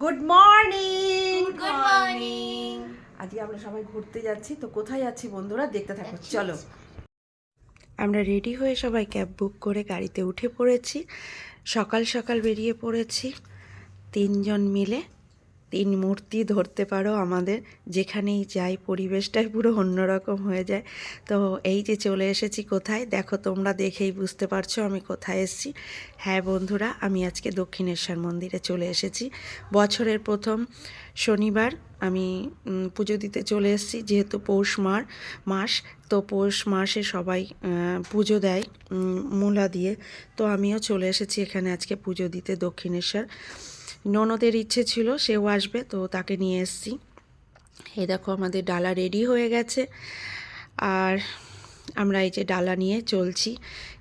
Good morning good morning আজকে আমরা সবাই ঘুরতে যাচ্ছি তো কোথায় যাচ্ছি বন্ধুরা দেখতে থাকো চলো। আমরা রেডি হয়ে সবাই ক্যাব বুক করে গাড়িতে উঠে পড়েছি সকাল সকাল বেরিয়ে পড়েছি তিনজন মিলে তিন মূর্তি ধরতে পারো আমাদের। যেখানেই যাই, পরিবেশটাই পুরো অন্যরকম হয়ে যায়। তো এই যে চলে এসেছি কোথায়? দেখো, তোমরা দেখেই বুঝতে পারছ আমি কোথায় এসেছি। হ্যাঁ বন্ধুরা, আমি আজকে দক্ষিণেশ্বর মন্দিরে চলে এসেছি। বছরের প্রথম শনিবার আমি পুজো দিতে চলে এসেছি, যেহেতু পৌষ মার, মাস, তো পৌষ মাসে সবাই পুজো দেয় মূলা দিয়ে। তো আমিও চলে এসেছি এখানে আজকে পুজো দিতে দক্ষিণেশ্বর। ননদের ইচ্ছে ছিল, সেও আসবে, তো তাকে নিয়ে এসেছি। এই দেখো আমাদের ডালা রেডি হয়ে গেছে। আর আমরা এই যে ডালা নিয়ে চলছি।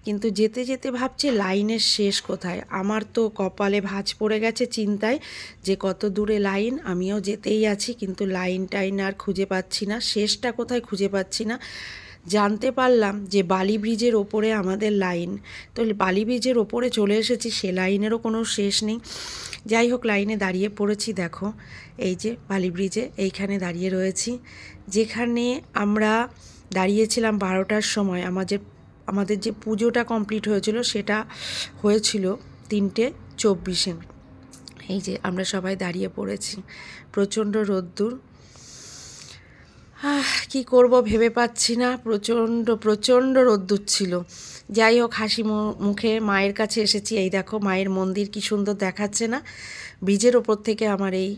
কিন্তু যেতে যেতে ভাবছি লাইনের শেষ কোথায়? আমার তো কপালে ভাঁজ পড়ে গেছে চিন্তায় যে কত দূরে লাইন, আমিও যেতেই আছি, কিন্তু লাইন টাইন আর খুঁজে পাচ্ছি না, শেষটা কোথায় খুঁজে পাচ্ছি না। জানতে পারলাম যে বালি ব্রিজের ওপরে আমাদের লাইন। তো বালি ব্রিজের ওপরে চলে এসেছি, সে লাইনেরও কোনো শেষ নেই। যাই হোক লাইনে দাঁড়িয়ে পড়েছি, দেখো। এই যে বালি ব্রিজে, এইখানে দাঁড়িয়ে রয়েছি। যেখানে আমরা দাঁড়িয়েছিলাম বারোটার সময়। আমাদের আমাদের যে পুজোটা কমপ্লিট হয়েছিল, সেটা হয়েছিল তিনটে চব্বিশে। এই যে আমরা সবাই দাঁড়িয়ে পড়েছি। প্রচণ্ড রোদ্দুর। কি করব ভেবে পাচ্ছি না। প্রচণ্ড প্রচণ্ড রোদ্দুর ছিল। যাই হোক, হাসি মুখে মায়ের কাছে এসেছি। এই দেখো, মায়ের মন্দির কি সুন্দর দেখাচ্ছে না? ব্রিজের ওপর থেকে আমার এই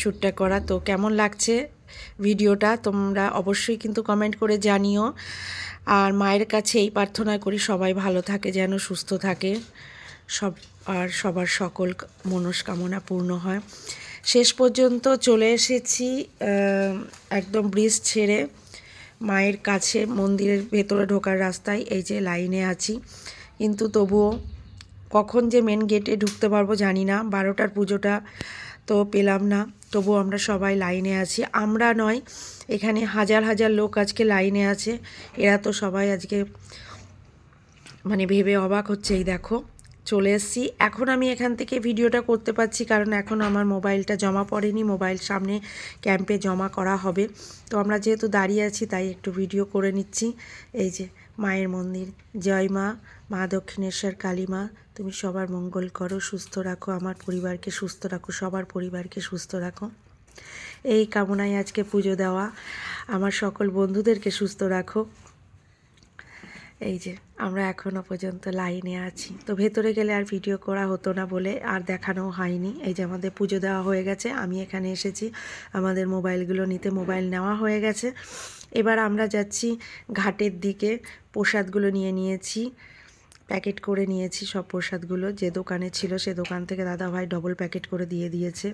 শ্যুটটা করা। তো কেমন লাগছে ভিডিওটা তোমরা অবশ্যই কিন্তু কমেন্ট করে জানিও। আর মায়ের কাছে এই প্রার্থনা করি সবাই ভালো থাকে, যেন সুস্থ থাকে। সব, আর সবার সকল মনস্কামনা পূর্ণ হয়। শেষ পর্যন্ত চলে এসেছি একদম ব্রিজ ছেড়ে মায়ের কাছে, মন্দিরের ভেতরে ঢোকার রাস্তায়, এই যে লাইনে আছি। কিন্তু তবুও কখন যে মেন গেটে ঢুকতে পারব জানি না, বারোটার পুজোটা তো পেলাম না। তবুও আমরা সবাই লাইনে আছি। আমরা নয়, এখানে হাজার হাজার লোক আজকে লাইনে আছে। এরা তো সবাই আজকে মানে ভেবে অবাক হচ্ছে এই দেখো। চলে এসেছি। এখন আমি এখান থেকে ভিডিওটা করতে পারছি কারণ এখন আমার মোবাইলটা জমা পড়েনি, মোবাইল সামনে ক্যাম্পে জমা করা হবে। তো আমরা যেহেতু দাঁড়িয়ে আছি, তাই একটু ভিডিও করে নিচ্ছি। এই যে মায়ের মন্দির, জয় মা মা দক্ষিণেশ্বর, কালী মা, তুমি সবার মঙ্গল করো, সুস্থ রাখো, আমার পরিবারকে সুস্থ রাখো, সবার পরিবারকে সুস্থ রাখো। এই কামনায় আজকে পুজো দেওয়া। আমার সকল বন্ধুদেরকে সুস্থ রাখো। এই যে, আমরা এখনও পর্যন্ত লাইনে আছি। তো ভেতরে গেলে আর ভিডিও করা হতো না বলে আর দেখানো হয়নি। এই যে আমাদের পুজো দেওয়া হয়ে গেছে, আমি এখানে এসেছি। আমাদের মোবাইলগুলো নিতে মোবাইল নেওয়া হয়ে গেছে। এবার আমরা যাচ্ছি ঘাটের দিকে। প্রসাদগুলো নিয়ে নিয়েছি, প্যাকেট করে নিয়েছি সব প্রসাদগুলো। যে দোকানে ছিল সে দোকান থেকে দাদা ভাই ডবল প্যাকেট করে দিয়ে দিয়েছে।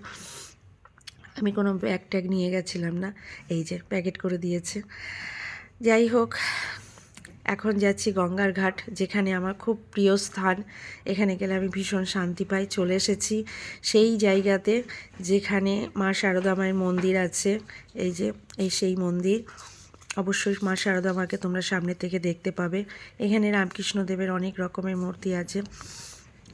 আমি কোনো ব্যাগ ট্যাগ নিয়ে গেছিলাম না। এই যে প্যাকেট করে দিয়েছে। যাই হোক এখন যাচ্ছি গঙ্গার ঘাট, যেখানে আমার খুব প্রিয় স্থান। এখানে গেলে আমি ভীষণ শান্তি পাই, চলে এসেছি সেই জায়গাতে যেখানে মা শারদা মায়ের মন্দির আছে। এই যে, এই সেই মন্দির। অবশ্যই মা শারদা মাকে তোমরা সামনে থেকে দেখতে পাবে। এখানে রামকৃষ্ণদেবের অনেক রকমের মূর্তি আছে।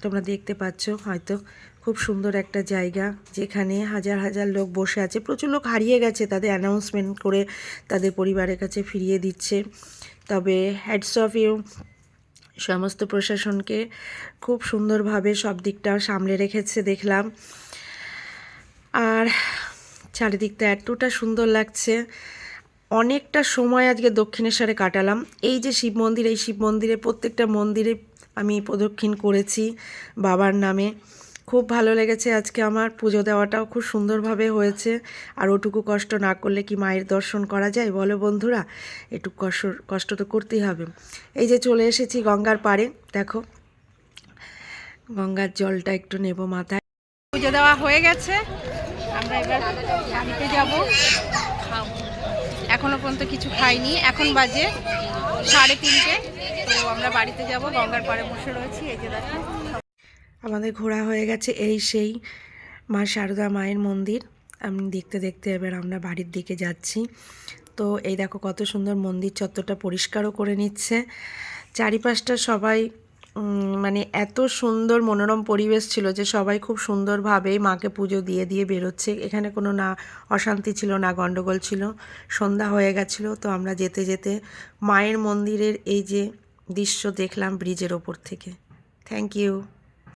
তোমরা দেখতে পাচ্ছ হয়তো খুব সুন্দর একটা জায়গা, যেখানে হাজার হাজার লোক বসে আছে। প্রচুর লোক হারিয়ে গেছে, তাদের অ্যানাউন্সমেন্ট করে তাদের পরিবারের কাছে ফিরিয়ে দিচ্ছে। তবে হ্যাডস অফ ইউ সমস্ত প্রশাসনকে খুব সুন্দরভাবে সব দিকটা সামলে রেখেছে দেখলাম। আর চারিদিকটা এতটা সুন্দর লাগছে। অনেকটা সময় আজকে দক্ষিণেশ্বরে কাটালাম। এই যে শিব মন্দির, এই শিব মন্দিরে প্রত্যেকটা মন্দিরে আমি প্রদক্ষিণ করেছি বাবার নামে। খুব ভালো লেগেছে আজকে আমার পুজো দেওয়াটাও খুব সুন্দরভাবে হয়েছে। আর ওটুকু কষ্ট না করলে কি মায়ের দর্শন করা যায়? বলো বন্ধুরা একটু কষ্ট কষ্ট তো করতেই হবে। এই যে চলে এসেছি গঙ্গার পাড়ে, দেখো। গঙ্গার জলটা একটু নেব মাথায়। পুজো দেওয়া হয়ে গেছে। আমরা এবার বাড়িতে যাব। এখনও পর্যন্ত কিছু খাইনি। এখন বাজে সাড়ে তিনটে। তো আমরা বাড়িতে যাব। গঙ্গার পাড়ে বসে রয়েছি। এই যে দেখো। আমাদের ঘোরা হয়ে গেছে এই সেই মা শারদা মায়ের মন্দির। আমি দেখতে দেখতে এবার আমরা বাড়ির দিকে যাচ্ছি। তো এই দেখো কত সুন্দর মন্দির চত্বরটা পরিষ্কারও করে নিচ্ছে। চারিপাশটা সবাই মানে এত সুন্দর মনোরম পরিবেশ ছিল যে সবাই খুব সুন্দরভাবে মাকে পুজো দিয়ে দিয়ে বেরোচ্ছে। এখানে কোনো না, অশান্তি ছিল না গণ্ডগোল ছিল। সন্ধ্যা হয়ে গেছিল, তো আমরা যেতে যেতে মায়ের মন্দিরের এই যে দৃশ্য দেখলাম ব্রিজের ওপর থেকে। Thank you.